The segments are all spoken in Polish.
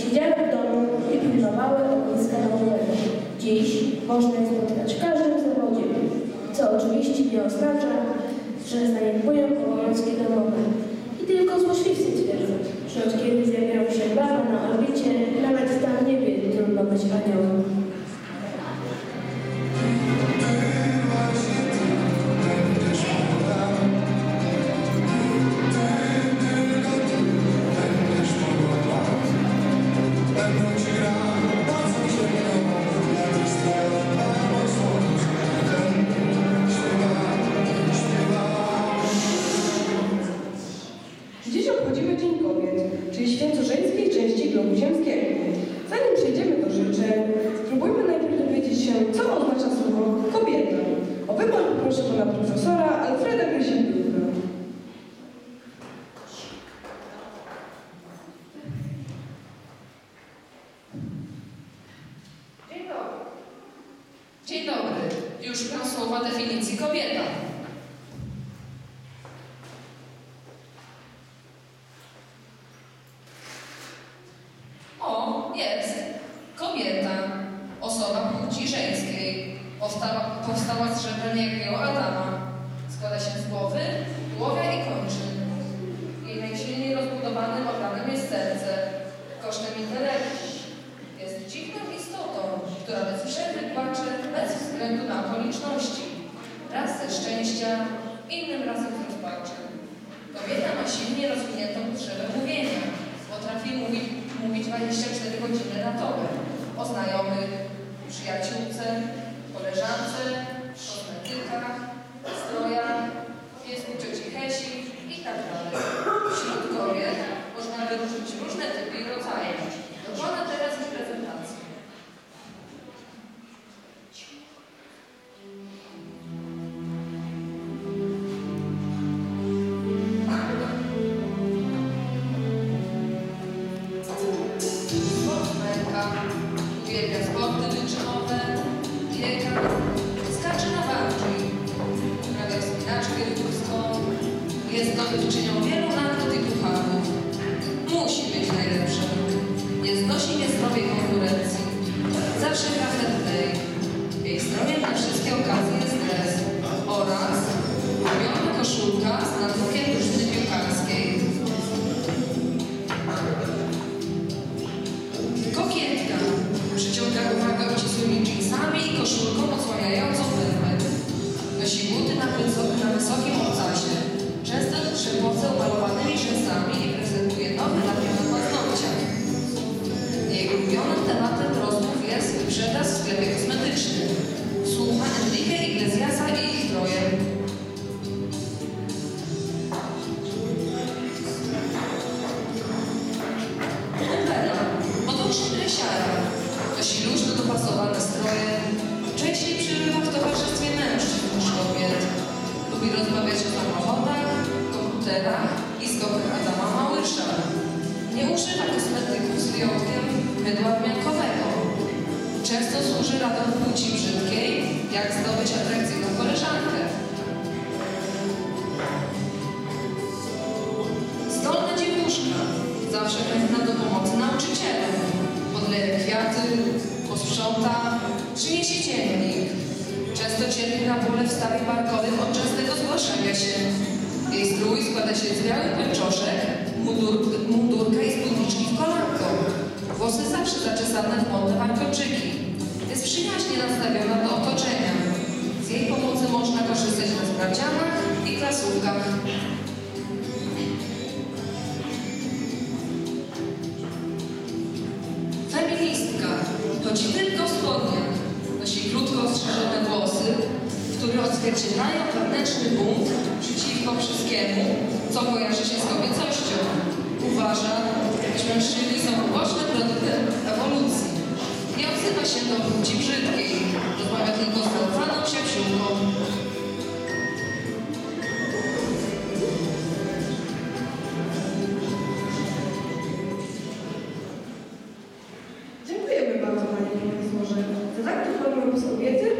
siedziały w domu i pilnowały ogniska domowego. Dziś można je spotkać w każdym co oczywiście nie oznacza, że zaniedbują obowiązki domowe. I tylko złośliwcy twierdzą, że od kiedy zjawiają się baba na orbicie, nawet tam nie wie, trudno być aniołem. Kobieta. Osoba płci żeńskiej. Powstała, powstała z żebra niejakiego Adama. Składa się z głowy, tułowia i kończyn. Jej najsilniej rozbudowanym organem jest serce. Kosztem intelektu. Jest dziwną istotą, która bez przerwy płacze bez względu na okoliczności. Raz ze szczęścia, innym razem z rozpaczy. Kobieta ma silnie rozwiniętą potrzebę mówienia. Potrafi mówić, mówić 24 godziny na dobę. O znajomych, przyjaciółce, koleżance, mydła. Często służy radom płci brzydkiej, jak zdobyć atrakcyjną koleżankę. Zdolna dziewuszka, zawsze chętna do pomocy nauczycielom. Podleje kwiaty, posprząta, przyniesie ciemnik. Często cierpi na bóle w stawie barkowych od częstego zgłaszania się. Jej strój składa się z białych pęczoszek, mundur, mundurka i spódniczki w kolanko. Włosy zawsze zaczesane w modne warkoczyki. Jest przyjaźnie nastawiona do otoczenia. Z jej pomocy można korzystać na sprawdzianach i klasówkach. Feministka chodzi tylko w spodniach. Nosi krótko ostrzyżone włosy, które odzwierciedlają wewnętrzny bunt przeciwko wszystkiemu, co kojarzy się z kobiecością. Uważa, iż mężczyźni są ubocznym produktem ewolucji. Nie odzywa się do płci brzydkiej, rozmawia tylko z zaufaną się psiłką. Dziękujemy bardzo Pani Profesorze za tak dobrą kobiety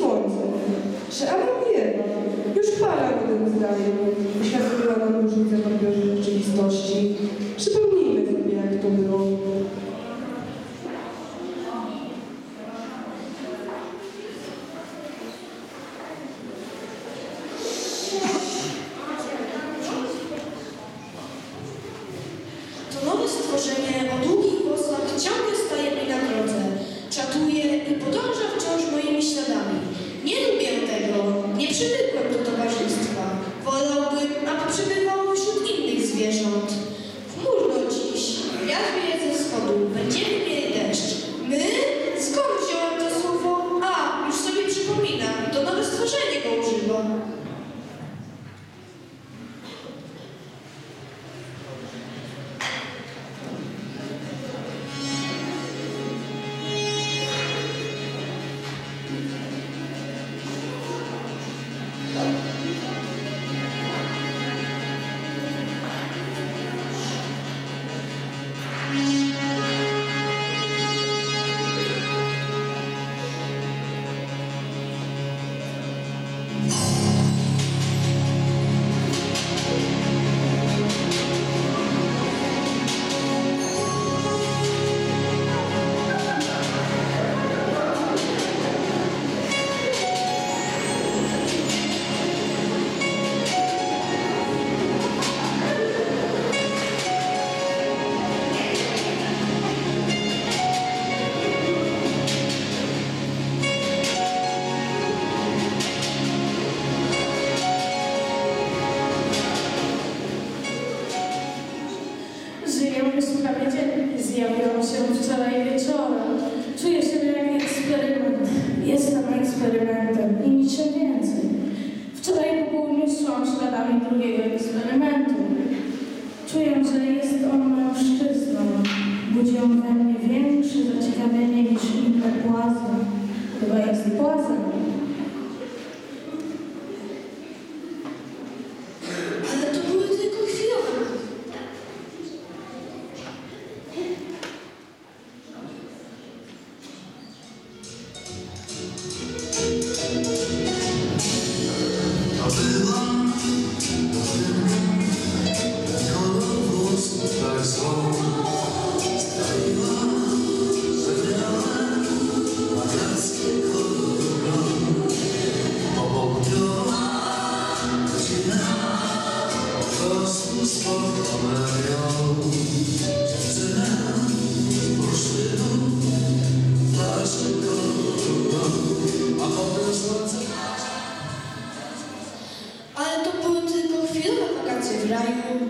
słońce. Że Adam wie, już para o tym zdaje, Agora se posa. I.